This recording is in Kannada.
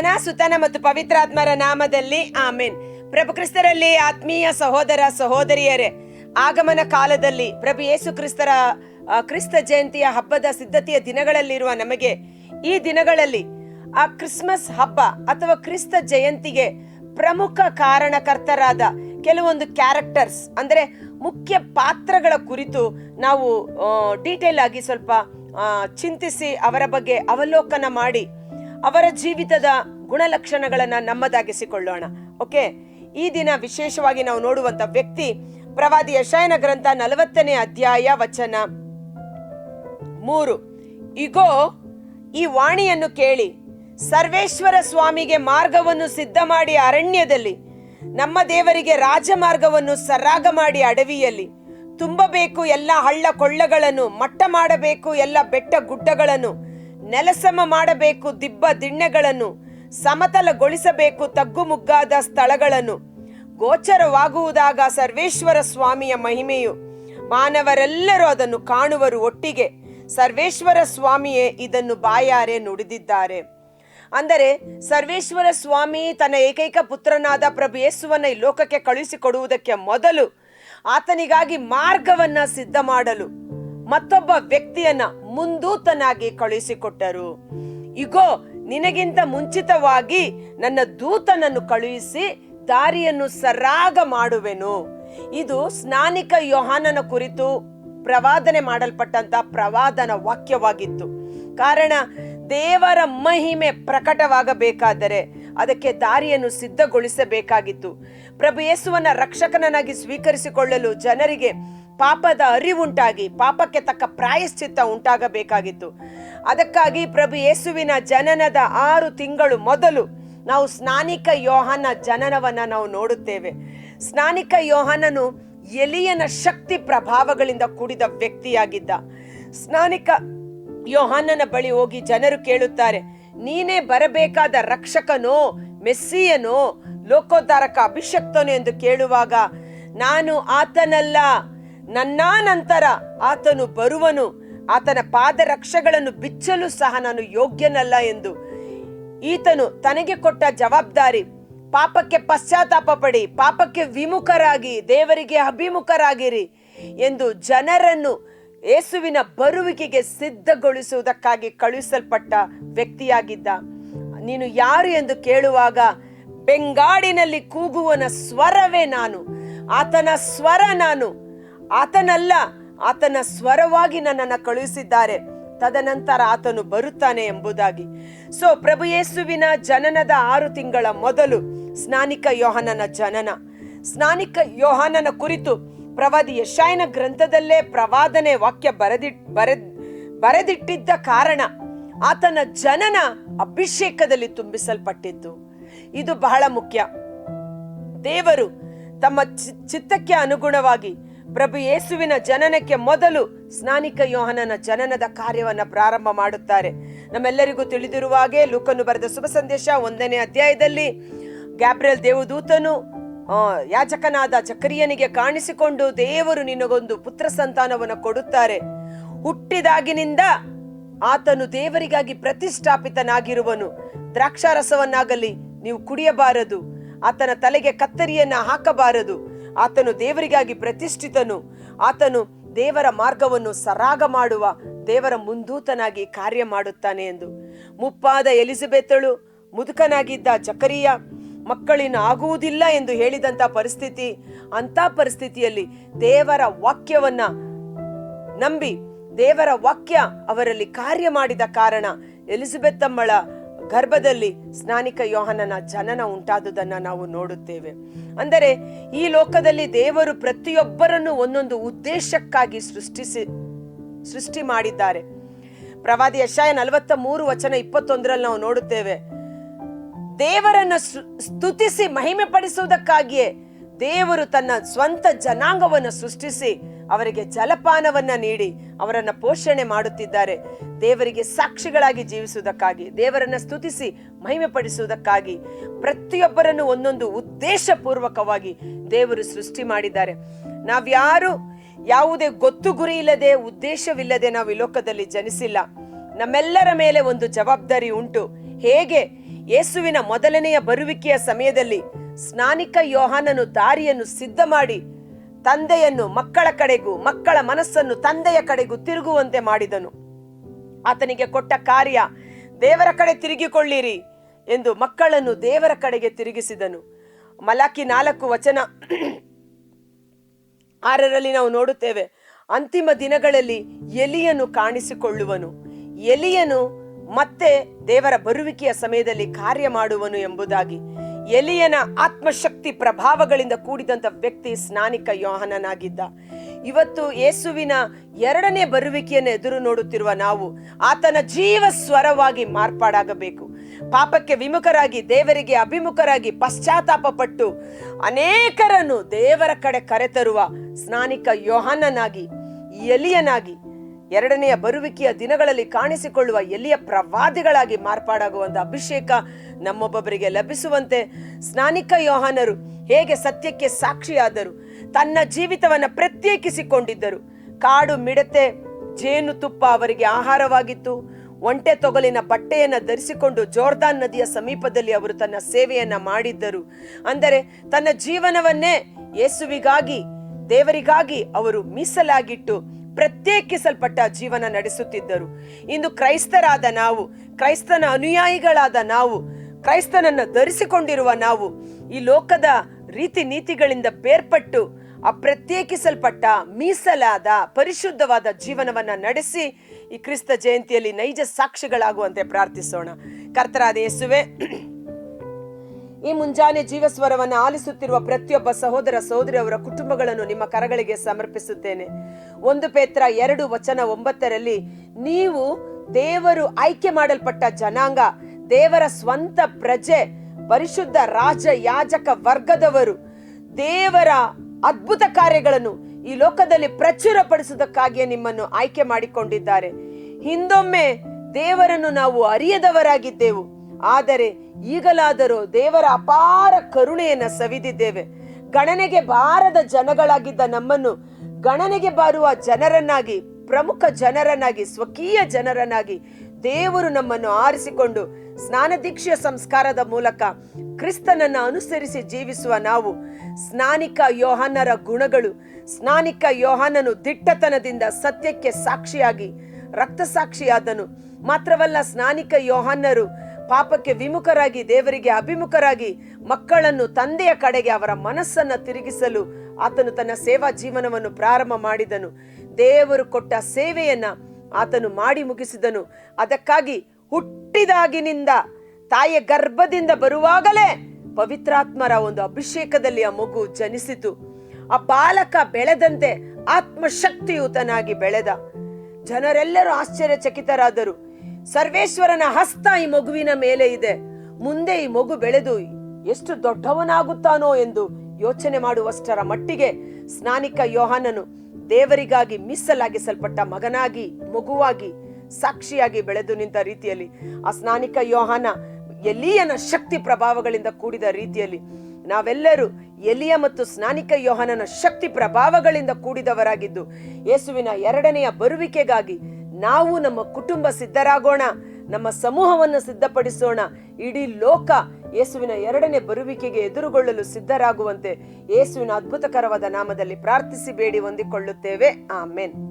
ಪಿತನ ಸುತನ ಮತ್ತು ಪವಿತ್ರಾತ್ಮರ ನಾಮದಲ್ಲಿ ಆಮೇನ್. ಪ್ರಭು ಕ್ರಿಸ್ತರಲ್ಲಿ ಆತ್ಮೀಯ ಸಹೋದರ, ಸಹೋದರಿಯರೇ, ಆಗಮನ ಕಾಲದಲ್ಲಿ ಪ್ರಭು ಯೇಸು ಕ್ರಿಸ್ತರ ಕ್ರಿಸ್ತ ಜಯಂತಿಯ ಹಬ್ಬದ ಸಿದ್ಧತೆಯ ದಿನಗಳಲ್ಲಿರುವ ನಮಗೆ ಈ ದಿನಗಳಲ್ಲಿ ಆ ಕ್ರಿಸ್ಮಸ್ ಹಬ್ಬ ಅಥವಾ ಕ್ರಿಸ್ತ ಜಯಂತಿಗೆ ಪ್ರಮುಖ ಕಾರಣಕರ್ತರಾದ ಕೆಲವೊಂದು ಕ್ಯಾರೆಕ್ಟರ್ಸ್ ಅಂದರೆ ಮುಖ್ಯ ಪಾತ್ರಗಳ ಕುರಿತು ನಾವು ಡೀಟೇಲ್ ಆಗಿ ಸ್ವಲ್ಪ ಚಿಂತಿಸಿ ಅವರ ಬಗ್ಗೆ ಅವಲೋಕನ ಮಾಡಿ ಅವರ ಜೀವಿತದ ಗುಣಲಕ್ಷಣಗಳನ್ನು ನಮ್ಮದಾಗಿಸಿಕೊಳ್ಳೋಣ ಓಕೆ ಈ ದಿನ ವಿಶೇಷವಾಗಿ ನಾವು ನೋಡುವಂತ ವ್ಯಕ್ತಿ ಪ್ರವಾದಿ ಯಶಾಯನ ಗ್ರಂಥ ನಲವತ್ತನೇ ಅಧ್ಯಾಯ ವಚನ ಮೂರು. ಇಗೋ, ಈ ವಾಣಿಯನ್ನು ಕೇಳಿ, ಸರ್ವೇಶ್ವರ ಸ್ವಾಮಿಗೆ ಮಾರ್ಗವನ್ನು ಸಿದ್ಧ ಮಾಡಿ ಅರಣ್ಯದಲ್ಲಿ, ನಮ್ಮ ದೇವರಿಗೆ ರಾಜಮಾರ್ಗವನ್ನು ಸರಾಗ ಮಾಡಿ ಅಡವಿಯಲ್ಲಿ, ತುಂಬಬೇಕು ಎಲ್ಲ ಹಳ್ಳ ಕೊಳ್ಳಗಳನ್ನು, ಮಟ್ಟ ಮಾಡಬೇಕು ಎಲ್ಲ ಬೆಟ್ಟ ಗುಡ್ಡಗಳನ್ನು ನೆಲಸಮ ಮಾಡಬೇಕು ದಿಬ್ಬ ದಿಣ್ಣೆಗಳನ್ನು, ಸಮತಲಗೊಳಿಸಬೇಕು ತಗ್ಗುಮುಗ್ಗಾದ ಸ್ಥಳಗಳನ್ನು. ಗೋಚರವಾಗುವುದಾಗ ಸರ್ವೇಶ್ವರ ಸ್ವಾಮಿಯ ಮಹಿಮೆಯು. ಮಾನವರೆಲ್ಲರೂ ಅದನ್ನು ಕಾಣುವರು ಒಟ್ಟಿಗೆ. ಸರ್ವೇಶ್ವರ ಸ್ವಾಮಿಯೇ ಇದನ್ನು ಬಾಯಾರೆ ನುಡಿದಿದ್ದಾರೆ. ಅಂದರೆ ಸರ್ವೇಶ್ವರ ಸ್ವಾಮಿ ತನ್ನ ಏಕೈಕ ಪುತ್ರನಾದ ಪ್ರಭು ಯೇಸುವನ್ನ ಈ ಲೋಕಕ್ಕೆ ಕಳುಹಿಸಿಕೊಡುವುದಕ್ಕೆ ಮೊದಲು ಆತನಿಗಾಗಿ ಮಾರ್ಗವನ್ನ ಸಿದ್ಧ ಮಾಡಲು ಮತ್ತೊಬ್ಬ ವ್ಯಕ್ತಿಯನ್ನ ಮುಂದೂತನಾಗಿ ಕಳುಹಿಸಿಕೊಟ್ಟರು. ಇಗೋ, ನಿನಗಿಂತ ಮುಂಚಿತವಾಗಿ ನನ್ನ ದೂತನನ್ನು ಕಳುಹಿಸಿ ದಾರಿಯನ್ನು ಸರಾಗ ಮಾಡುವೆನು. ಇದು ಸ್ನಾನಿಕ ಯೋಹಾನನ ಕುರಿತು ಪ್ರವಾದನೆ ಮಾಡಲ್ಪಟ್ಟಂತ ಪ್ರವಾದನ ವಾಕ್ಯವಾಗಿತ್ತು. ಕಾರಣ, ದೇವರ ಮಹಿಮೆ ಪ್ರಕಟವಾಗಬೇಕಾದರೆ ಅದಕ್ಕೆ ದಾರಿಯನ್ನು ಸಿದ್ಧಗೊಳಿಸಬೇಕಾಗಿತ್ತು. ಪ್ರಭು ಯೇಸುವನ್ನ ರಕ್ಷಕನನ್ನಾಗಿ ಸ್ವೀಕರಿಸಿಕೊಳ್ಳಲು ಜನರಿಗೆ ಪಾಪದ ಅರಿವುಂಟಾಗಿ, ಪಾಪಕ್ಕೆ ತಕ್ಕ ಪ್ರಾಯಶ್ಚಿತ್ತ ಉಂಟಾಗಬೇಕಾಗಿತ್ತು. ಅದಕ್ಕಾಗಿ ಪ್ರಭು ಯೇಸುವಿನ ಜನನದ ಆರು ತಿಂಗಳು ಮೊದಲು ನಾವು ಸ್ನಾನಿಕ ಯೋಹನ ಜನನವನ್ನ ನಾವು ನೋಡುತ್ತೇವೆ. ಸ್ನಾನಿಕ ಯೋಹನನು ಎಲಿಯನ ಶಕ್ತಿ ಪ್ರಭಾವಗಳಿಂದ ಕೂಡಿದ ವ್ಯಕ್ತಿಯಾಗಿದ್ದ. ಸ್ನಾನಿಕ ಯೋಹಾನನ ಬಳಿ ಹೋಗಿ ಜನರು ಕೇಳುತ್ತಾರೆ, ನೀನೇ ಬರಬೇಕಾದ ರಕ್ಷಕನೋ, ಮೆಸ್ಸಿಯನೋ, ಲೋಕೋದ್ಧಾರಕ ಅಭಿಷಕ್ತನೋ? ಎಂದು ಕೇಳುವಾಗ, ನಾನು ಆತನಲ್ಲ ನನ್ನ ನಂತರ ಆತನು ಬರುವನು, ಆತನ ಪಾದರಕ್ಷೆಗಳನ್ನು ಬಿಚ್ಚಲು ಸಹ ನಾನು ಯೋಗ್ಯನಲ್ಲ ಎಂದು. ಈತನು ತನಗೆ ಕೊಟ್ಟ ಜವಾಬ್ದಾರಿ, ಪಾಪಕ್ಕೆ ಪಶ್ಚಾತ್ತಾಪ ಪಡಿ, ಪಾಪಕ್ಕೆ ವಿಮುಖರಾಗಿ, ದೇವರಿಗೆ ಅಭಿಮುಖರಾಗಿರಿ ಎಂದು ಜನರನ್ನು ಯೇಸುವಿನ ಬರುವಿಕೆಗೆ ಸಿದ್ಧಗೊಳಿಸುವುದಕ್ಕಾಗಿ ಕಳುಹಿಸಲ್ಪಟ್ಟ ವ್ಯಕ್ತಿಯಾಗಿದ್ದ. ನೀನು ಯಾರು ಎಂದು ಕೇಳುವಾಗ, ಬೆಂಗಾಡಿನಲ್ಲಿ ಕೂಗುವನ ಸ್ವರವೇ ನಾನು, ಆತನ ಸ್ವರ ನಾನು. ಆತನಲ್ಲ, ಆತನ ಸ್ವರವಾಗಿ ನನ್ನನ್ನು ಕಳುಹಿಸಿದ್ದಾರೆ. ತದನಂತರ ಆತನು ಬರುತ್ತಾನೆ ಎಂಬುದಾಗಿ. ಸೊ ಪ್ರಭು ಯೇಸುವಿನ ಜನನದ ಆರು ತಿಂಗಳ ಮೊದಲು ಸ್ನಾನಿಕ ಯೋಹನನ ಜನನ. ಸ್ನಾನಿಕ ಯೋಹಾನನ ಕುರಿತು ಪ್ರವಾದಿ ಯಶಾಯನ ಗ್ರಂಥದಲ್ಲೇ ಪ್ರವಾದನೆ ವಾಕ್ಯ ಬರೆದಿ ಬರೆದ್ ಬರೆದಿಟ್ಟಿದ್ದ ಕಾರಣ ಆತನ ಜನನ ಅಭಿಷೇಕದಲ್ಲಿ ತುಂಬಿಸಲ್ಪಟ್ಟಿತ್ತು. ಇದು ಬಹಳ ಮುಖ್ಯ. ದೇವರು ತಮ್ಮ ಚಿತ್ತಕ್ಕೆ ಅನುಗುಣವಾಗಿ ಪ್ರಭು ಯೇಸುವಿನ ಜನನಕ್ಕೆ ಮೊದಲು ಸ್ನಾನಿಕ ಯೋಹನನ ಜನನದ ಕಾರ್ಯವನ್ನು ಪ್ರಾರಂಭ ಮಾಡುತ್ತಾರೆ. ನಮ್ಮೆಲ್ಲರಿಗೂ ತಿಳಿದಿರುವ ಹಾಗೆ ಲೂಕನ್ನು ಬರೆದ ಶುಭ ಸಂದೇಶ ಒಂದನೇ ಅಧ್ಯಾಯದಲ್ಲಿ ಗ್ಯಾಬ್ರಿಯಲ್ ದೇವದೂತನು ಯಾಚಕನಾದ ಚಕ್ರಿಯನಿಗೆ ಕಾಣಿಸಿಕೊಂಡು ದೇವರು ನಿನಗೊಂದು ಪುತ್ರ ಸಂತಾನವನ್ನು ಕೊಡುತ್ತಾರೆ. ಹುಟ್ಟಿದಾಗಿನಿಂದ ಆತನು ದೇವರಿಗಾಗಿ ಪ್ರತಿಷ್ಠಾಪಿತನಾಗಿರುವನು. ದ್ರಾಕ್ಷಾರಸವನ್ನಾಗಲಿ ನೀವು ಕುಡಿಯಬಾರದು. ಆತನ ತಲೆಗೆ ಕತ್ತರಿಯನ್ನ ಹಾಕಬಾರದು. ಆತನು ದೇವರಿಗಾಗಿ ಪ್ರತಿಷ್ಠಿತನು. ಆತನು ದೇವರ ಮಾರ್ಗವನ್ನು ಸರಾಗ ಮಾಡುವ, ದೇವರ ಮುಂದೂತನಾಗಿ ಕಾರ್ಯ ಮಾಡುತ್ತಾನೆ ಎಂದು. ಮುಪ್ಪಾದ ಎಲಿಜಬೆತ್ತಳು ಮುದುಕನಾಗಿದ್ದ ಜಕರಿಯ ಮಕ್ಕಳಿನ ಆಗುವುದಿಲ್ಲ ಎಂದು ಹೇಳಿದಂತ ಪರಿಸ್ಥಿತಿ ಅಂತ ಪರಿಸ್ಥಿತಿಯಲ್ಲಿ ದೇವರ ವಾಕ್ಯವನ್ನ ನಂಬಿ, ದೇವರ ವಾಕ್ಯ ಅವರಲ್ಲಿ ಕಾರ್ಯ ಮಾಡಿದ ಕಾರಣ ಎಲಿಜಬೆತ್ ಅಮ್ಮಳ ಗರ್ಭದಲ್ಲಿ ಸ್ನಾನಿಕ ಯೋಹನನ ಜನನ ಉಂಟಾದುದನ್ನ ನಾವು ನೋಡುತ್ತೇವೆ. ಅಂದರೆ ಈ ಲೋಕದಲ್ಲಿ ದೇವರು ಪ್ರತಿಯೊಬ್ಬರನ್ನು ಒಂದೊಂದು ಉದ್ದೇಶಕ್ಕಾಗಿ ಸೃಷ್ಟಿಸಿ, ಸೃಷ್ಟಿ ಮಾಡಿದ್ದಾರೆ. ಪ್ರವಾದಿ ಯಶಾಯ ನಲವತ್ತ ಮೂರು ವಚನ ಇಪ್ಪತ್ತೊಂದರಲ್ಲಿ ನಾವು ನೋಡುತ್ತೇವೆ. ದೇವರನ್ನ ಸ್ತುತಿಸಿ ಮಹಿಮೆ ಪಡಿಸುವುದಕ್ಕಾಗಿಯೇ ದೇವರು ತನ್ನ ಸ್ವಂತ ಜನಾಂಗವನ್ನು ಸೃಷ್ಟಿಸಿ ಅವರಿಗೆ ಜಲಪಾನವನ್ನ ನೀಡಿ ಅವರನ್ನ ಪೋಷಣೆ ಮಾಡುತ್ತಿದ್ದಾರೆ. ದೇವರಿಗೆ ಸಾಕ್ಷಿಗಳಾಗಿ ಜೀವಿಸುವುದಕ್ಕಾಗಿ, ದೇವರನ್ನ ಸ್ತುತಿಸಿ ಮಹಿಮೆ ಪಡಿಸುವುದಕ್ಕಾಗಿ ಪ್ರತಿಯೊಬ್ಬರನ್ನು ಒಂದೊಂದು ಉದ್ದೇಶಪೂರ್ವಕವಾಗಿ ದೇವರು ಸೃಷ್ಟಿ ಮಾಡಿದ್ದಾರೆ. ನಾವ್ಯಾರು ಯಾವುದೇ ಗೊತ್ತು ಗುರಿ ಇಲ್ಲದೆ, ಉದ್ದೇಶವಿಲ್ಲದೆ ನಾವು ಈ ಲೋಕದಲ್ಲಿ ಜನಿಸಿಲ್ಲ. ನಮ್ಮೆಲ್ಲರ ಮೇಲೆ ಒಂದು ಜವಾಬ್ದಾರಿ ಉಂಟು. ಹೇಗೆ? ಯೇಸುವಿನ ಮೊದಲನೆಯ ಬರುವಿಕೆಯ ಸಮಯದಲ್ಲಿ ಸ್ನಾನಿಕ ಯೋಹಾನನು ದಾರಿಯನ್ನು ಸಿದ್ಧ ಮಾಡಿ ತಂದೆಯನ್ನು ಮಕ್ಕಳ ಕಡೆಗೂ, ಮಕ್ಕಳ ಮನಸ್ಸನ್ನು ತಂದೆಯ ಕಡೆಗೂ ತಿರುಗುವಂತೆ ಮಾಡಿದನು. ಆತನಿಗೆ ಕೊಟ್ಟ ಕಾರ್ಯ, ದೇವರ ಕಡೆ ತಿರುಗಿಕೊಳ್ಳಿರಿ ಎಂದು ಮಕ್ಕಳನ್ನು ದೇವರ ಕಡೆಗೆ ತಿರುಗಿಸಿದನು. ಮಲಾಕಿ ನಾಲ್ಕು ವಚನ ಆರರಲ್ಲಿ ನಾವು ನೋಡುತ್ತೇವೆ. ಅಂತಿಮ ದಿನಗಳಲ್ಲಿ ಎಲಿಯನು ಕಾಣಿಸಿಕೊಳ್ಳುವನು. ಎಲಿಯನು ಮತ್ತೆ ದೇವರ ಬರುವಿಕೆಯ ಸಮಯದಲ್ಲಿ ಕಾರ್ಯ ಮಾಡುವನು ಎಂಬುದಾಗಿ. ಎಲಿಯನ ಆತ್ಮಶಕ್ತಿ ಪ್ರಭಾವಗಳಿಂದ ಕೂಡಿದಂಥ ವ್ಯಕ್ತಿ ಸ್ನಾನಿಕ ಯೋಹನನಾಗಿದ್ದ. ಇವತ್ತು ಯೇಸುವಿನ ಎರಡನೇ ಬರುವಿಕೆಯನ್ನು ಎದುರು ನೋಡುತ್ತಿರುವ ನಾವು ಆತನ ಜೀವ ಸ್ವರವಾಗಿ ಮಾರ್ಪಾಡಾಗಬೇಕು. ಪಾಪಕ್ಕೆ ವಿಮುಖರಾಗಿ, ದೇವರಿಗೆ ಅಭಿಮುಖರಾಗಿ ಪಶ್ಚಾತ್ತಾಪ ಪಟ್ಟು ಅನೇಕರನ್ನು ದೇವರ ಕಡೆ ಕರೆತರುವ ಸ್ನಾನಿಕ ಯೋಹನನಾಗಿ, ಎಲಿಯನಾಗಿ ಎರಡನೆಯ ಬರುವಿಕೆಯ ದಿನಗಳಲ್ಲಿ ಕಾಣಿಸಿಕೊಳ್ಳುವ ಎಲ್ಲಿಯ ಪ್ರವಾದಿಗಳಾಗಿ ಮಾರ್ಪಾಡಾಗುವಂತ ಅಭಿಷೇಕ ನಮ್ಮೊಬ್ಬೊಬ್ಬರಿಗೆ ಲಭಿಸುವಂತೆ ಸ್ನಾನಿಕ ಯೋಹಾನರು ಹೇಗೆ ಸತ್ಯಕ್ಕೆ ಸಾಕ್ಷಿಯಾದರು, ತನ್ನ ಜೀವಿತವನ್ನು ಪ್ರತ್ಯೇಕಿಸಿಕೊಂಡಿದ್ದರು, ಕಾಡು ಮಿಡತೆ ಜೇನು ತುಪ್ಪ ಅವರಿಗೆ ಆಹಾರವಾಗಿತ್ತು, ಒಂಟೆ ತೊಗಲಿನ ಬಟ್ಟೆಯನ್ನು ಧರಿಸಿಕೊಂಡು ಜೋರ್ದಾನ್ ನದಿಯ ಸಮೀಪದಲ್ಲಿ ಅವರು ತನ್ನ ಸೇವೆಯನ್ನ ಮಾಡಿದ್ದರು. ಅಂದರೆ ತನ್ನ ಜೀವನವನ್ನೇ ಯೇಸುವಿಗಾಗಿ, ದೇವರಿಗಾಗಿ ಅವರು ಮೀಸಲಾಗಿಟ್ಟು ಪ್ರತ್ಯೇಕಿಸಲ್ಪಟ್ಟ ಜೀವನ ನಡೆಸುತ್ತಿದ್ದರು. ಇಂದು ಕ್ರೈಸ್ತರಾದ ನಾವು, ಕ್ರೈಸ್ತನ ಅನುಯಾಯಿಗಳಾದ ನಾವು, ಕ್ರೈಸ್ತನನ್ನು ಧರಿಸಿಕೊಂಡಿರುವ ನಾವು, ಈ ಲೋಕದ ರೀತಿ ನೀತಿಗಳಿಂದ ಬೇರ್ಪಟ್ಟು ಅಪ್ರತ್ಯೇಕಿಸಲ್ಪಟ್ಟ, ಮೀಸಲಾದ, ಪರಿಶುದ್ಧವಾದ ಜೀವನವನ್ನು ನಡೆಸಿ ಈ ಕ್ರಿಸ್ತ ಜಯಂತಿಯಲ್ಲಿ ನೈಜ ಸಾಕ್ಷಿಗಳಾಗುವಂತೆ ಪ್ರಾರ್ಥಿಸೋಣ. ಕರ್ತರಾದ ಯೇಸುವೆ ಈ ಮುಂಜಾನೆ ಜೀವಸ್ವರವನ್ನು ಆಲಿಸುತ್ತಿರುವ ಪ್ರತಿಯೊಬ್ಬ ಸಹೋದರ ಸಹೋದರಿಯವರ ಕುಟುಂಬಗಳನ್ನು ನಿಮ್ಮ ಕರಗಳಿಗೆ ಸಮರ್ಪಿಸುತ್ತೇನೆ. ಒಂದು ಪೇತ್ರ ಎರಡು ವಚನ ಒಂಬತ್ತರಲ್ಲಿ, ನೀವು ದೇವರು ಆಯ್ಕೆ ಮಾಡಲ್ಪಟ್ಟ ಜನಾಂಗ, ದೇವರ ಸ್ವಂತ ಪ್ರಜೆ, ಪರಿಶುದ್ಧ ರಾಜ ಯಾಜಕ ವರ್ಗದವರು, ದೇವರ ಅದ್ಭುತ ಕಾರ್ಯಗಳನ್ನು ಈ ಲೋಕದಲ್ಲಿ ಪ್ರಚುರಪಡಿಸುವುದಕ್ಕಾಗಿಯೇ ನಿಮ್ಮನ್ನು ಆಯ್ಕೆ ಮಾಡಿಕೊಂಡಿದ್ದಾರೆ. ಹಿಂದೊಮ್ಮೆ ದೇವರನ್ನು ನಾವು ಅರಿಯದವರಾಗಿದ್ದೆವು. ಆದರೆ ಈಗಲಾದರೂ ದೇವರ ಅಪಾರ ಕರುಣೆಯನ್ನು ಸವಿದಿದ್ದೇವೆ. ಗಣನೆಗೆ ಬಾರದ ಜನಗಳಾಗಿದ್ದ ನಮ್ಮನ್ನು ಗಣನೆಗೆ ಬಾರುವ ಜನರನ್ನಾಗಿ, ಪ್ರಮುಖ ಜನರನ್ನಾಗಿ, ಸ್ವಕೀಯ ಜನರನ್ನಾಗಿ ದೇವರು ನಮ್ಮನ್ನು ಆರಿಸಿಕೊಂಡು ಸ್ನಾನ ದೀಕ್ಷೆಯ ಸಂಸ್ಕಾರದ ಮೂಲಕ ಕ್ರಿಸ್ತನನ್ನ ಅನುಸರಿಸಿ ಜೀವಿಸುವ ನಾವು ಸ್ನಾನಿಕ ಯೋಹಾನರ ಗುಣಗಳು, ಸ್ನಾನಿಕ ಯೋಹಾನನು ದಿಟ್ಟತನದಿಂದ ಸತ್ಯಕ್ಕೆ ಸಾಕ್ಷಿಯಾಗಿ ರಕ್ತ ಸಾಕ್ಷಿಯಾದನು ಮಾತ್ರವಲ್ಲ ಸ್ನಾನಿಕ ಯೋಹಾನರು ಪಾಪಕ್ಕೆ ವಿಮುಖರಾಗಿ, ದೇವರಿಗೆ ಅಭಿಮುಖರಾಗಿ, ಮಕ್ಕಳನ್ನು ತಂದೆಯ ಕಡೆಗೆ ಅವರ ಮನಸ್ಸನ್ನು ತಿರುಗಿಸಲು ಆತನು ತನ್ನ ಸೇವಾ ಜೀವನವನ್ನು ಪ್ರಾರಂಭ ಮಾಡಿದನು. ದೇವರು ಕೊಟ್ಟ ಸೇವೆಯನ್ನ ಆತನು ಮಾಡಿ ಮುಗಿಸಿದನು. ಅದಕ್ಕಾಗಿ ಹುಟ್ಟಿದಾಗಿನಿಂದ, ತಾಯಿಯ ಗರ್ಭದಿಂದ ಬರುವಾಗಲೇ ಪವಿತ್ರಾತ್ಮರ ಒಂದು ಅಭಿಷೇಕದಲ್ಲಿ ಆ ಮಗು ಜನಿಸಿತು. ಆ ಬಾಲಕ ಬೆಳೆದಂತೆ ಆತ್ಮಶಕ್ತಿಯುತನಾಗಿ ಬೆಳೆದ. ಜನರೆಲ್ಲರೂ ಆಶ್ಚರ್ಯಚಕಿತರಾದರು. ಸರ್ವೇಶ್ವರನ ಹಸ್ತ ಈ ಮಗುವಿನ ಮೇಲೆ ಇದೆ. ಮುಂದೆ ಈ ಮಗು ಬೆಳೆದು ಎಷ್ಟು ದೊಡ್ಡವನಾಗುತ್ತಾನೋ ಎಂದು ಯೋಚನೆ ಮಾಡುವಷ್ಟರ ಮಟ್ಟಿಗೆ ಸ್ನಾನಿಕ ಯೋಹಾನನು ದೇವರಿಗಾಗಿ ಮೀಸಲಾಗಿಸಲ್ಪಟ್ಟ ಮಗನಾಗಿ, ಮಗುವಾಗಿ, ಸಾಕ್ಷಿಯಾಗಿ ಬೆಳೆದು ನಿಂತ ರೀತಿಯಲ್ಲಿ, ಆ ಸ್ನಾನಿಕ ಯೋಹಾನ ಎಲಿಯನ ಶಕ್ತಿ ಪ್ರಭಾವಗಳಿಂದ ಕೂಡಿದ ರೀತಿಯಲ್ಲಿ, ನಾವೆಲ್ಲರೂ ಎಲಿಯ ಮತ್ತು ಸ್ನಾನಿಕ ಯೋಹಾನನ ಶಕ್ತಿ ಪ್ರಭಾವಗಳಿಂದ ಕೂಡಿದವರಾಗಿದ್ದು, ಯೇಸುವಿನ ಎರಡನೆಯ ಬರುವಿಕೆಗಾಗಿ ನಾವು ನಮ್ಮ ಕುಟುಂಬ ಸಿದ್ಧರಾಗೋಣ, ನಮ್ಮ ಸಮೂಹವನ್ನು ಸಿದ್ಧಪಡಿಸೋಣ. ಇಡೀ ಲೋಕ ಯೇಸುವಿನ ಎರಡನೇ ಬರುವಿಕೆಗೆ ಎದುರುಗೊಳ್ಳಲು ಸಿದ್ಧರಾಗುವಂತೆ ಯೇಸುವಿನ ಅದ್ಭುತಕರವಾದ ನಾಮದಲ್ಲಿ ಪ್ರಾರ್ಥಿಸಿ, ಬೇಡಿ, ಹೊಂದಿಕೊಳ್ಳುತ್ತೇವೆ. ಆಮೇನ್.